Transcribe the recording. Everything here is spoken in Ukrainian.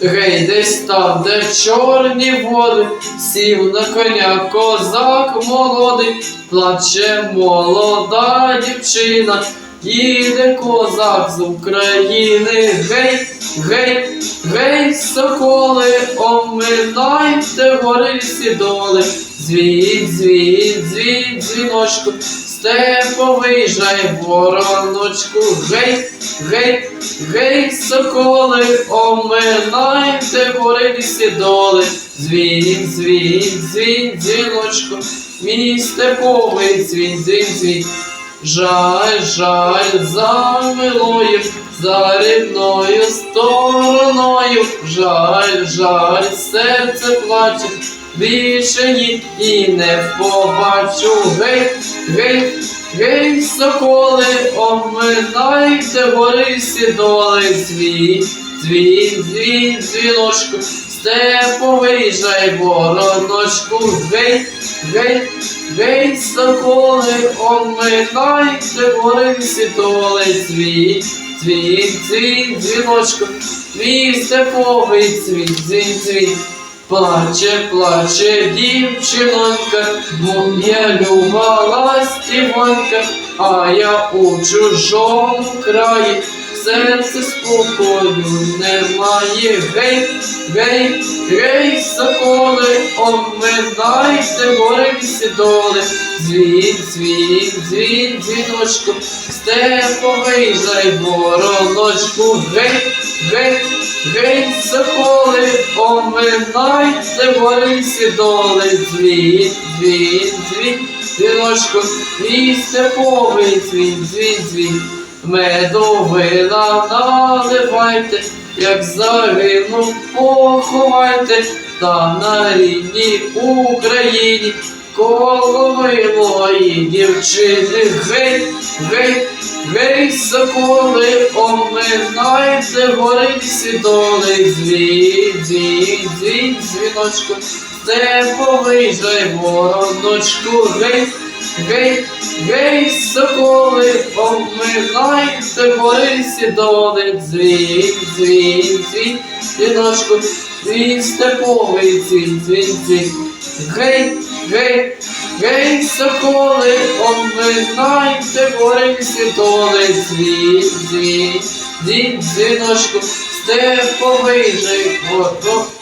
Гей, десь там, де чорні води, сів на коня козак молодий, плаче молода дівчина, їде козак з України. Гей, гей, гей, соколи, оминайте гори всі доли. Звідь, звідь, звідь, дзвіночку, степовий жай вороночку, гей, гей, гей, соколи, оминайте гори всі доли. Звінь, звінь, звінь, дзвіночку, мій степовий дзвінь, дзвінь, дзвінь. Жаль, жаль, за милою, за рідною стороною, жаль, жаль, серце плаче, більше ні і не побачу. Гей, гей, гей, соколи, оминайте гори сідоли, доли, звій, дзвін, дзвін, дзвіночку, степовий жай вороночку, гей, гей, гей, соколи, оминайте гори всі доли, звій, дзвін, дзвін, дзвіночку, твій степовий дзвін, дзвін, дзвін. Плаче, плаче дівчинонька, моя люба ластівонька, а я у чужому краї, в серці спокою немає. Гей, гей, гей, соколи, оминайте гори всі доли, дзвін, дзвін, дзвін, дзвіночку, степовий жай вороночку, гей, гей, гей, соколи, оминайте гори всі доли, дзвін, дзвін, дзвін, дзвіночку, і степовий дзвін, дзвін, дзвін. Медовина наливайте, як загинув, поховайте, та на рідній Україні коловилої дівчини. Гей, гей, гей, соколи, оминайте гори всі доли, дзвін, дзвін, дзвін, дзвіночку, степовий жай вороночку, гей, гей, гей, соколи, оминайте гори всі доли, дзвін, дзвін, дзвін, дзвіночку, дзвін, степовий дзвін, дзвін, дзвін. Гей, гей, гей, соколи, оминайте гори всі доли, дзвін, дзвін, дзвін, дзвіночку, степовий вороночку.